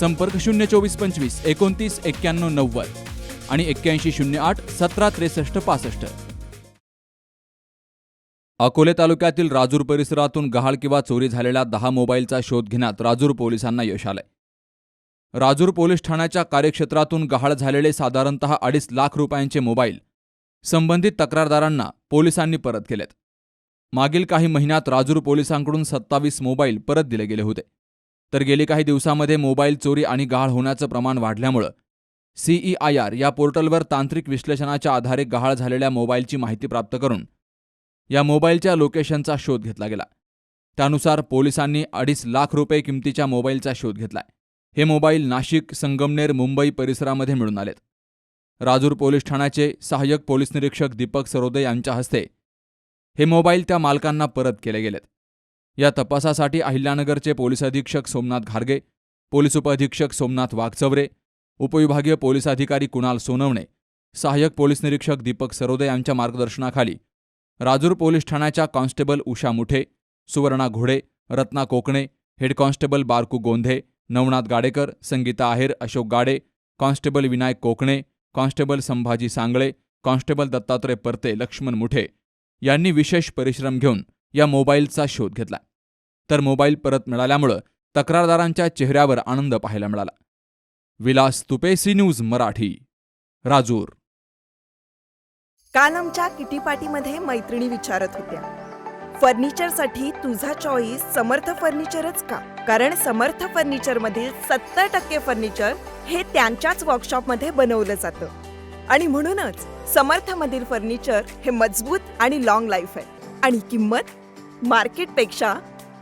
संपर्क शून्य चोवीस पंचवीस एकोणतीस एक्क्याण्णव नव्वद आणि एक्क्याऐंशी शून्य आठ सतरा त्रेसष्ट पासष्ट. अकोले तालुक्यातील राजूर परिसरातून गहाळ किंवा चोरी झालेल्या दहा मोबाईलचा शोध घेण्यात राजूर पोलिसांना यश आलंय. राजूर पोलीस ठाण्याच्या कार्यक्षेत्रातून गहाळ झालेले साधारणतः अडीच लाख रुपयांचे मोबाईल संबंधित तक्रारदारांना पोलिसांनी परत केलेत. मागील काही महिन्यात राजूर पोलिसांकडून सत्तावीस मोबाईल परत दिले गेले होते. तर गेली काही दिवसामध्ये मोबाईल चोरी आणि गहाळ होण्याचं प्रमाण वाढल्यामुळं सीईआयआर या पोर्टलवर तांत्रिक विश्लेषणाच्या आधारे गहाळ झालेल्या मोबाईलची माहिती प्राप्त करून या मोबाईलच्या लोकेशनचा शोध घेतला गेला. त्यानुसार पोलिसांनी अडीच लाख रुपये किमतीच्या मोबाईलचा शोध घेतलाय. हे मोबाईल नाशिक संगमनेर मुंबई परिसरामध्ये मिळून आलेत. राजूर पोलीस ठाण्याचे सहाय्यक पोलीस निरीक्षक दीपक सरोदे यांच्या हस्ते हे मोबाईल त्या मालकांना परत केले गेलेत. या तपासासाठी अहिल्यानगरचे पोलीस अधीक्षक सोमनाथ घारगे पोलीस उपअधीक्षक सोमनाथ वाघचवरे उपविभागीय पोलीस अधिकारी कुणाल सोनवणे सहाय्यक पोलीस निरीक्षक दीपक सरोदे यांच्या मार्गदर्शनाखाली राजूर पोलीस ठाण्याच्या constable Usha Muthe Suvarna Ghode Ratna Kokane head constable Barku Gondhe Navnath Gadekar Sangeeta Aher Ashok Gade constable Vinayak Kokane constable Sambhaji Sangle constable Dattatray Parate Laxman Muthe यांनी विशेष परिश्रम घेऊन या मोबाईलचा शोध घेतला. तर मोबाईल परत मिळाल्यामुळं तक्रारदारांच्या चेहऱ्यावर आनंद पाहायला मिळाला. Vilas Tupe C news Marathi Rajur. काल आमच्या किटी पार्टीमध्ये मैत्रिणी विचारत होत्या फर्निचरसाठी तुझा चॉईस समर्थ फर्निचरच का? कारण समर्थ फर्निचरमधील सत्तर टक्के फर्निचर हे त्यांच्याच वर्कशॉपमध्ये बनवलं जातं. आणि म्हणूनच समर्थ मधील फर्निचर हे मजबूत आणि लॉंग लाईफ आहे. आणि किंमत मार्केटपेक्षा